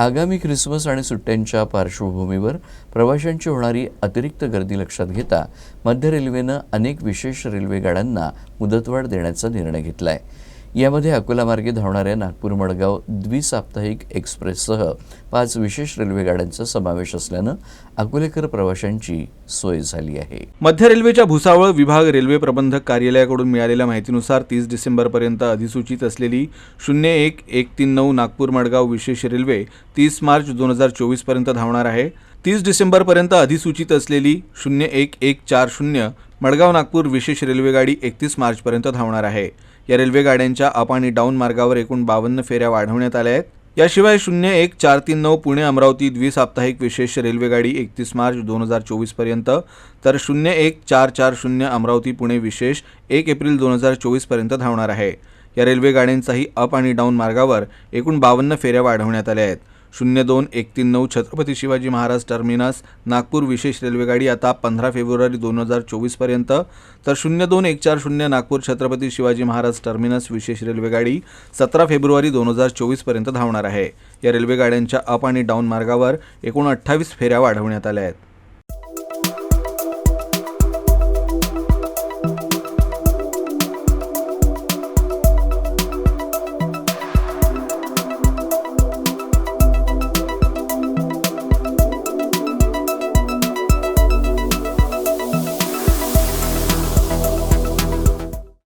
आगामी ख्रिसमस आणि सुट्ट्यांच्या पार्श्वभूमीवर प्रवाशांची होणारी अतिरिक्त गर्दी लक्षात घेता मध्य रेल्वेनं अनेक विशेष रेल्वे गाड्यांना मुदतवाढ देण्याचा निर्णय घेतला आहे यामध्ये अकोलामार्गे धावणाऱ्या नागपूर मडगाव द्विसाप्ताहिक एक्सप्रेससह पाच विशेष रेल्वे गाड्यांचा समावेश असल्यानं अकोलेकर प्रवाशांची सोय झाली आहे. मध्य रेल्वेच्या भुसावळ विभाग रेल्वे प्रबंधक कार्यालयाकडून मिळालेल्या माहितीनुसार तीस डिसेंबरपर्यंत अधिसूचित असलेली शून्य एक एक तीन नऊ नागपूर मडगाव विशेष रेल्वे तीस मार्च दोन हजार चोवीसपर्यंत धावणार आहे. तीस डिसेंबरपर्यंत अधिसूचित असलेली शून्य एक एक चार शून्य मडगाव नागपूर विशेष रेल्वेगाडी एकतीस मार्चपर्यंत धावणार आहे. या रेल्वेगाड्यांच्या अप आणि डाऊन मार्गावर एकूण बावन्न फेऱ्या वाढवण्यात आल्या आहेत. याशिवाय शून्य एक चार तीन नऊ पुणे अमरावती द्विसाप्ताहिक विशेष रेल्वेगाडी एकतीस मार्च दोन हजार चोवीसपर्यंत तर शून्य एक चार चार शून्य अमरावती पुणे विशेष एक एप्रिल दोन हजार चोवीसपर्यंत धावणार आहे. या रेल्वेगाड्यांचाही अप आणि डाऊन मार्गावर एकूण बावन्न फेऱ्या वाढवण्यात आल्या आहेत. शून्य दोन एक तीन नऊ छत्रपती शिवाजी महाराज टर्मिनस नागपूर विशेष रेल्वेगाडी आता पंधरा फेब्रुवारी दोन हजार चोवीसपर्यंत तर शून्य दोन एक चार शून्य नागपूर छत्रपती शिवाजी महाराज टर्मिनस विशेष रेल्वेगाडी सतरा फेब्रुवारी दोन हजार चोवीसपर्यंत धावणार आहे. या रेल्वेगाड्यांच्या अप आणि डाऊन मार्गावर एकूण अठ्ठावीस फेऱ्या वाढवण्यात आल्या आहेत.